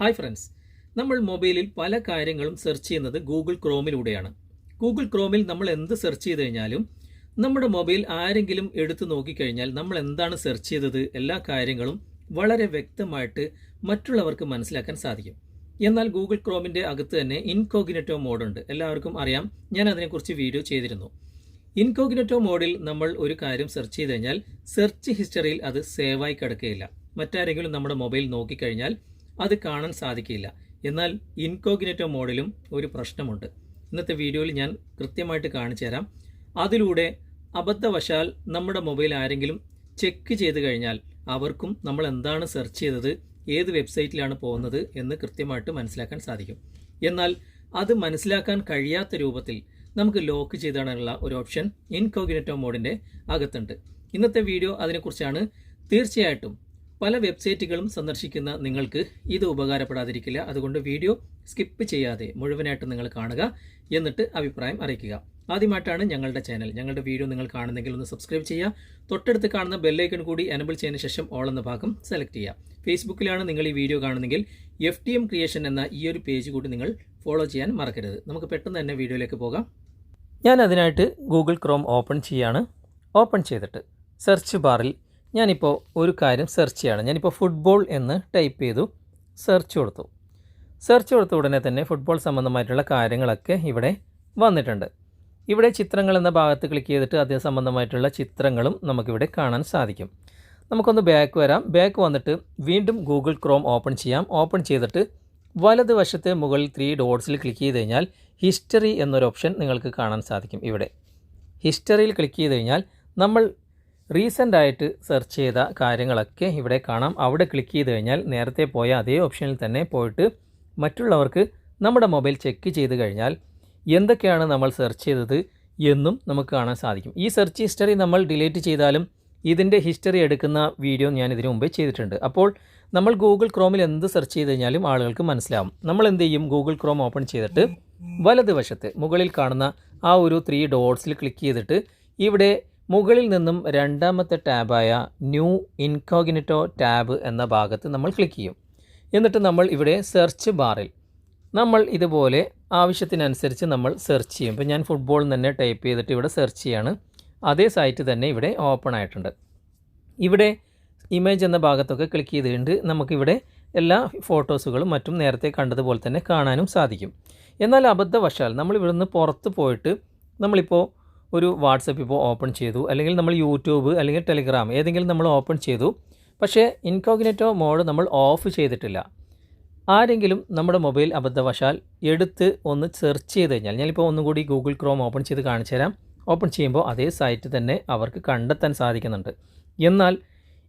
Hi friends നമ്മൾ മൊബൈലിൽ പല കാര്യങ്ങളും സെർച്ച് ചെയ്യുന്നത് ഗൂഗിൾ ക്രോമിലൂടെയാണ് ഗൂഗിൾ ക്രോമിൽ നമ്മൾ എന്ത് സെർച്ച് ചെയ്ത് കഴിഞ്ഞാലും നമ്മുടെ മൊബൈൽ ആരെങ്കിലും എടുത്തു നോക്കിക്കഴിഞ്ഞാൽ നമ്മൾ എന്താണ് സെർച്ച് ചെയ്തത് എല്ലാ കാര്യങ്ങളും വളരെ വ്യക്തമായിട്ട് മറ്റുള്ളവർക്ക് മനസ്സിലാക്കാൻ സാധിക്കും. എന്നാൽ ഗൂഗിൾ ക്രോമിന്റെ അകത്ത് തന്നെ ഇൻകോഗ്നറ്റോ മോഡുണ്ട് എല്ലാവർക്കും അറിയാം. ഞാൻ അതിനെക്കുറിച്ച് വീഡിയോ ചെയ്തിരുന്നു. ഇൻകോഗ്നറ്റോ മോഡിൽ നമ്മൾ ഒരു കാര്യം സെർച്ച് ചെയ്ത് കഴിഞ്ഞാൽ സെർച്ച് ഹിസ്റ്ററിയിൽ അത് സേവായി കിടക്കുകയില്ല. മറ്റാരെങ്കിലും നമ്മുടെ മൊബൈൽ നോക്കിക്കഴിഞ്ഞാൽ അത് കാണാൻ സാധിക്കില്ല. എന്നാൽ ഇൻകോഗിനേറ്റോ മോഡിലും ഒരു പ്രശ്നമുണ്ട്. ഇന്നത്തെ വീഡിയോയിൽ ഞാൻ കൃത്യമായിട്ട് കാണിച്ചു തരാം. അതിലൂടെ അബദ്ധവശാൽ നമ്മുടെ മൊബൈൽ ആരെങ്കിലും ചെക്ക് ചെയ്ത് കഴിഞ്ഞാൽ അവർക്കും നമ്മൾ എന്താണ് സെർച്ച് ചെയ്തത് ഏത് വെബ്സൈറ്റിലാണ് പോകുന്നത് എന്ന് കൃത്യമായിട്ട് മനസ്സിലാക്കാൻ സാധിക്കും. എന്നാൽ അത് മനസ്സിലാക്കാൻ കഴിയാത്ത രൂപത്തിൽ നമുക്ക് ലോക്ക് ചെയ്തിടാനുള്ള ഒരു ഓപ്ഷൻ ഇൻകോഗിനേറ്റോ മോഡിന്റെ അകത്തുണ്ട്. ഇന്നത്തെ വീഡിയോ അതിനെക്കുറിച്ചാണ്. തീർച്ചയായിട്ടും പല വെബ്സൈറ്റുകളും സന്ദർശിക്കുന്ന നിങ്ങൾക്ക് ഇത് ഉപകാരപ്പെടാതിരിക്കില്ല. അതുകൊണ്ട് വീഡിയോ സ്കിപ്പ് ചെയ്യാതെ മുഴുവനായിട്ട് നിങ്ങൾ കാണുക എന്നിട്ട് അഭിപ്രായം അറിയിക്കുക. ആദ്യമായിട്ടാണ് ഞങ്ങളുടെ ചാനൽ. ഞങ്ങളുടെ വീഡിയോ നിങ്ങൾ കാണുന്നെങ്കിൽ ഒന്ന് സബ്സ്ക്രൈബ് ചെയ്യുക. തൊട്ടടുത്ത് കാണുന്ന ബെല്ലൈക്കൺ കൂടി എനബിൾ ചെയ്തതിന് ശേഷം ഓൾ എന്ന ഭാഗം സെലക്ട് ചെയ്യുക. ഫേസ്ബുക്കിലാണ് നിങ്ങൾ ഈ വീഡിയോ കാണുന്നെങ്കിൽ എഫ് ടി എം ക്രിയേഷൻ എന്ന ഈ ഒരു പേജ് കൂടി നിങ്ങൾ ഫോളോ ചെയ്യാൻ മറക്കരുത്. നമുക്ക് പെട്ടെന്ന് തന്നെ വീഡിയോയിലേക്ക് പോകാം. ഞാൻ അതിനായിട്ട് ഗൂഗിൾ ക്രോം ഓപ്പൺ ചെയ്യാണ്. ഓപ്പൺ ചെയ്തിട്ട് സെർച്ച് ബാറിൽ ഞാനിപ്പോൾ ഒരു കാര്യം സെർച്ച് ചെയ്യുകയാണ് ഞാനിപ്പോൾ ഫുട്ബോൾ എന്ന് ടൈപ്പ് ചെയ്തു. സെർച്ച് കൊടുത്തു. സെർച്ച് കൊടുത്ത ഉടനെ തന്നെ ഫുട്ബോൾ സംബന്ധമായിട്ടുള്ള കാര്യങ്ങളൊക്കെ ഇവിടെ വന്നിട്ടുണ്ട്. ഇവിടെ ചിത്രങ്ങൾ എന്ന ഭാഗത്ത് ക്ലിക്ക് ചെയ്തിട്ട് അതേ സംബന്ധമായിട്ടുള്ള ചിത്രങ്ങളും നമുക്കിവിടെ കാണാൻ സാധിക്കും. നമുക്കൊന്ന് ബാക്ക് വരാം. ബാക്ക് വന്നിട്ട് വീണ്ടും ഗൂഗിൾ ക്രോം ഓപ്പൺ ചെയ്യാം. ഓപ്പൺ ചെയ്തിട്ട് വലതുവശത്തെ മുകളിൽ ത്രീ ഡോട്ട്സിൽ ക്ലിക്ക് ചെയ്ത് കഴിഞ്ഞാൽ ഹിസ്റ്ററി എന്നൊരു ഓപ്ഷൻ നിങ്ങൾക്ക് കാണാൻ സാധിക്കും ഇവിടെ. ഹിസ്റ്ററിയിൽ ക്ലിക്ക് ചെയ്ത് കഴിഞ്ഞാൽ നമ്മൾ റീസെന്റ് ആയിട്ട് സെർച്ച് ചെയ്ത കാര്യങ്ങളൊക്കെ ഇവിടെ കാണാം. അവിടെ ക്ലിക്ക് ചെയ്ത് കഴിഞ്ഞാൽ നേരത്തെ പോയ അതേ ഓപ്ഷനിൽ തന്നെ പോയിട്ട് മറ്റുള്ളവർക്ക് നമ്മുടെ മൊബൈൽ ചെക്ക് ചെയ്ത് കഴിഞ്ഞാൽ എന്തൊക്കെയാണ് നമ്മൾ സെർച്ച് ചെയ്തത് എന്നും നമുക്ക് കാണാൻ സാധിക്കും. ഈ സെർച്ച് ഹിസ്റ്ററി നമ്മൾ ഡിലീറ്റ് ചെയ്താലും ഇതിന്റെ ഹിസ്റ്ററി എടുക്കുന്ന വീഡിയോ ഞാൻ ഇതിനു മുമ്പേ ചെയ്തിട്ടുണ്ട്. അപ്പോൾ നമ്മൾ ഗൂഗിൾ ക്രോമിൽ എന്ത് സെർച്ച് ചെയ്ത് കഴിഞ്ഞാലും ആളുകൾക്ക് മനസ്സിലാവും. നമ്മൾ എന്ത് ചെയ്യും? ഗൂഗിൾ ക്രോം ഓപ്പൺ ചെയ്തിട്ട് വലതുവശത്ത് മുകളിൽ കാണുന്ന ആ ഒരു ത്രീ ഡോട്ട്സിൽ ക്ലിക്ക് ചെയ്തിട്ട് ഇവിടെ മുകളിൽ നിന്നും രണ്ടാമത്തെ ടാബായ ന്യൂ ഇൻകോഗ്നിറ്റോ ടാബ് എന്ന ഭാഗത്ത് നമ്മൾ ക്ലിക്ക് ചെയ്യും. എന്നിട്ട് നമ്മൾ ഇവിടെ സെർച്ച് ബാറിൽ നമ്മൾ ഇതുപോലെ ആവശ്യത്തിനനുസരിച്ച് നമ്മൾ സെർച്ച് ചെയ്യും. ഇപ്പോൾ ഞാൻ ഫുട്ബോൾ തന്നെ ടൈപ്പ് ചെയ്തിട്ട് ഇവിടെ സെർച്ച് ചെയ്യാണ്. അതേ സൈറ്റ് തന്നെ ഇവിടെ ഓപ്പൺ ആയിട്ടുണ്ട്. ഇവിടെ ഇമേജ് എന്ന ഭാഗത്തൊക്കെ ക്ലിക്ക് ചെയ്തിട്ടുണ്ട്. നമുക്കിവിടെ എല്ലാ ഫോട്ടോസുകളും മറ്റും നേരത്തെ കണ്ടതുപോലെ തന്നെ കാണാനും സാധിക്കും. എന്നാൽ അബദ്ധവശാൽ നമ്മൾ ഇവിടുന്ന് പുറത്ത് പോയിട്ട് നമ്മളിപ്പോൾ ഒരു വാട്സപ്പ് ഇപ്പോൾ ഓപ്പൺ ചെയ്തു അല്ലെങ്കിൽ നമ്മൾ യൂട്യൂബ് അല്ലെങ്കിൽ ടെലിഗ്രാം ഏതെങ്കിലും നമ്മൾ ഓപ്പൺ ചെയ്തു. പക്ഷേ ഇൻകോഗ്നേറ്റോ മോഡ് നമ്മൾ ഓഫ് ചെയ്തിട്ടില്ല. ആരെങ്കിലും നമ്മുടെ മൊബൈൽ അബദ്ധവശാൽ എടുത്ത് ഒന്ന് സെർച്ച് ചെയ്ത് കഴിഞ്ഞാൽ ഞാനിപ്പോൾ ഒന്നും കൂടി ഗൂഗിൾ ക്രോം ഓപ്പൺ ചെയ്ത് കാണിച്ചു തരാം. ഓപ്പൺ ചെയ്യുമ്പോൾ അതേ സൈറ്റ് തന്നെ അവർക്ക് കണ്ടെത്താൻ സാധിക്കുന്നുണ്ട്. എന്നാൽ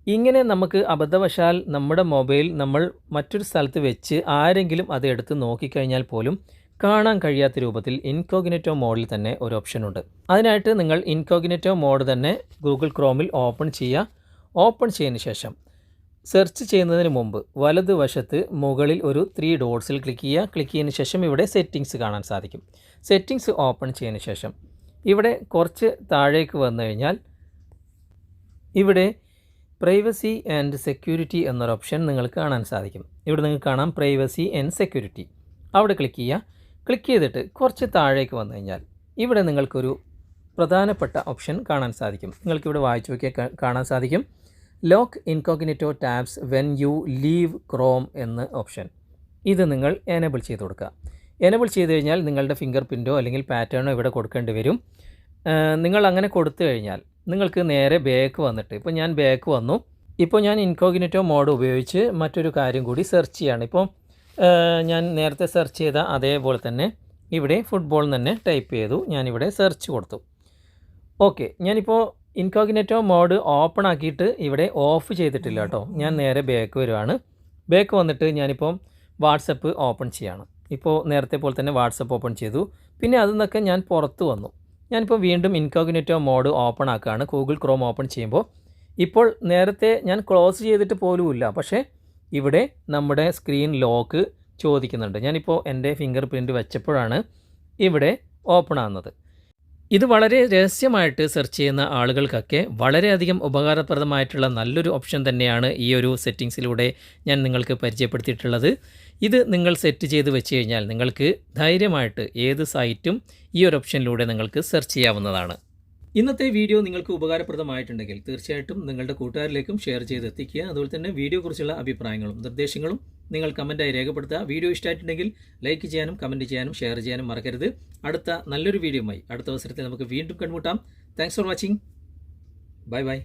ഇങ്ങനെ നമുക്ക് അബദ്ധവശാൽ നമ്മുടെ മൊബൈൽ നമ്മൾ മറ്റൊരു സ്ഥലത്ത് വെച്ച് ആരെങ്കിലും അത് എടുത്ത് നോക്കിക്കഴിഞ്ഞാൽ പോലും കാണാൻ കഴിയാത്ത രൂപത്തിൽ ഇൻകോഗിനേറ്റോ മോഡിൽ തന്നെ ഒരു ഓപ്ഷൻ ഉണ്ട്. അതിനായിട്ട് നിങ്ങൾ ഇൻകോഗിനേറ്റോ മോഡ് തന്നെ ഗൂഗിൾ ക്രോമിൽ ഓപ്പൺ ചെയ്യുക. ഓപ്പൺ ചെയ്തതിന് ശേഷം സെർച്ച് ചെയ്യുന്നതിന് മുമ്പ് വലതുവശത്ത് മുകളിൽ ഒരു ത്രീ ഡോട്ട്സിൽ ക്ലിക്ക് ചെയ്യുക. ക്ലിക്ക് ചെയ്തതിന് ശേഷം ഇവിടെ സെറ്റിങ്സ് കാണാൻ സാധിക്കും. സെറ്റിങ്സ് ഓപ്പൺ ചെയ്തതിന് ശേഷം ഇവിടെ കുറച്ച് താഴേക്ക് വന്നു കഴിഞ്ഞാൽ ഇവിടെ പ്രൈവസി ആൻഡ് സെക്യൂരിറ്റി എന്നൊരു ഓപ്ഷൻ നിങ്ങൾക്ക് കാണാൻ സാധിക്കും. ഇവിടെ നിങ്ങൾക്ക് കാണാം പ്രൈവസി ആൻഡ് സെക്യൂരിറ്റി അവിടെ ക്ലിക്ക് ചെയ്യുക. ക്ലിക്ക് ചെയ്തിട്ട് കുറച്ച് താഴേക്ക് വന്നു കഴിഞ്ഞാൽ ഇവിടെ നിങ്ങൾക്കൊരു പ്രധാനപ്പെട്ട ഓപ്ഷൻ കാണാൻ സാധിക്കും. നിങ്ങൾക്കിവിടെ വായിച്ചു നോക്കിയാൽ കാണാൻ സാധിക്കും. Lock incognito tabs when you leave Chrome എന്ന ഓപ്ഷൻ. ഇത് നിങ്ങൾ എനേബിൾ ചെയ്ത് കൊടുക്കുക. എനേബിൾ ചെയ്ത് കഴിഞ്ഞാൽ നിങ്ങളുടെ ഫിംഗർ പ്രിന്റോ അല്ലെങ്കിൽ പാറ്റേണോ ഇവിടെ കൊടുക്കേണ്ടി വരും. നിങ്ങൾ അങ്ങനെ കൊടുത്തു കഴിഞ്ഞാൽ നിങ്ങൾക്ക് നേരെ ബാക്ക് വന്നിട്ട് ഇപ്പോൾ ഞാൻ ബാക്ക് വന്നു. ഇപ്പോൾ ഞാൻ ഇൻകോഗ്നിറ്റോ മോഡ് ഉപയോഗിച്ച് മറ്റൊരു കാര്യം കൂടി സെർച്ച് ചെയ്യാണ്. ഇപ്പോൾ ഞാൻ നേരത്തെ സെർച്ച് ചെയ്ത അതേപോലെ തന്നെ ഇവിടെ ഫുട്ബോൾ തന്നെ ടൈപ്പ് ചെയ്തു. ഞാനിവിടെ സെർച്ച് കൊടുത്തു. ഓക്കെ ഞാനിപ്പോൾ ഇൻകോഗിനേറ്റോ മോഡ് ഓപ്പൺ ആക്കിയിട്ട് ഇവിടെ ഓഫ് ചെയ്തിട്ടില്ല കേട്ടോ ഞാൻ നേരെ ബാക്ക് വരുവാണ്. ബാക്ക് വന്നിട്ട് ഞാനിപ്പോൾ വാട്സപ്പ് ഓപ്പൺ ചെയ്യാണ്. ഇപ്പോൾ നേരത്തെ പോലെ തന്നെ വാട്സപ്പ് ഓപ്പൺ ചെയ്തു. പിന്നെ അതിൽ നിന്നൊക്കെ ഞാൻ പുറത്ത് വന്നു. ഞാനിപ്പോൾ വീണ്ടും ഇൻകോഗിനേറ്റോ മോഡ് ഓപ്പൺ ആക്കുകയാണ് ഗൂഗിൾ ക്രോം ഓപ്പൺ ചെയ്യുമ്പോൾ ഇപ്പോൾ നേരത്തെ ഞാൻ ക്ലോസ് ചെയ്തിട്ട് പോലുമില്ല. പക്ഷേ ഇവിടെ നമ്മുടെ സ്ക്രീൻ ലോക്ക് ചോദിക്കുന്നുണ്ട്. ഞാനിപ്പോൾ എന്റെ ഫിംഗർ പ്രിന്റ് വെച്ചപ്പോഴാണ് ഇവിടെ ഓപ്പൺ ആകുന്നത് ഇത് വളരെ രഹസ്യമായിട്ട് സെർച്ച് ചെയ്യുന്ന ആളുകൾക്കൊക്കെ വളരെയധികം ഉപകാരപ്രദമായിട്ടുള്ള നല്ലൊരു ഓപ്ഷൻ തന്നെയാണ് ഈ ഒരു സെറ്റിങ്സിലൂടെ ഞാൻ നിങ്ങൾക്ക് പരിചയപ്പെടുത്തിയിട്ടുള്ളത്. ഇത് നിങ്ങൾ സെറ്റ് ചെയ്ത് വെച്ച് കഴിഞ്ഞാൽ നിങ്ങൾക്ക് ധൈര്യമായിട്ട് ഏത് സൈറ്റും ഈ ഒരു ഓപ്ഷനിലൂടെ നിങ്ങൾക്ക് സെർച്ച് ചെയ്യാവുന്നതാണ്. ഇന്നത്തെ വീഡിയോ നിങ്ങൾക്ക് ഉപകാരപ്രദമായിട്ടുണ്ടെങ്കിൽ തീർച്ചയായിട്ടും നിങ്ങളുടെ കൂട്ടുകാരിലേക്കും ഷെയർ ചെയ്ത് എത്തിക്കുക അതുപോലെ തന്നെ വീഡിയോ കുറിച്ചുള്ള അഭിപ്രായങ്ങളും നിർദ്ദേശങ്ങളും നിങ്ങൾ കമന്റായി രേഖപ്പെടുത്തുക. വീഡിയോ ഇഷ്ടമായിട്ടുണ്ടെങ്കിൽ ലൈക്ക് ചെയ്യാനും കമന്റ് ചെയ്യാനും ഷെയർ ചെയ്യാനും മറക്കരുത്. അടുത്ത നല്ലൊരു വീഡിയോയുമായി അടുത്ത അവസരത്തിൽ നമുക്ക് വീണ്ടും കണ്ടുമുട്ടാം. Thanks for watching bye bye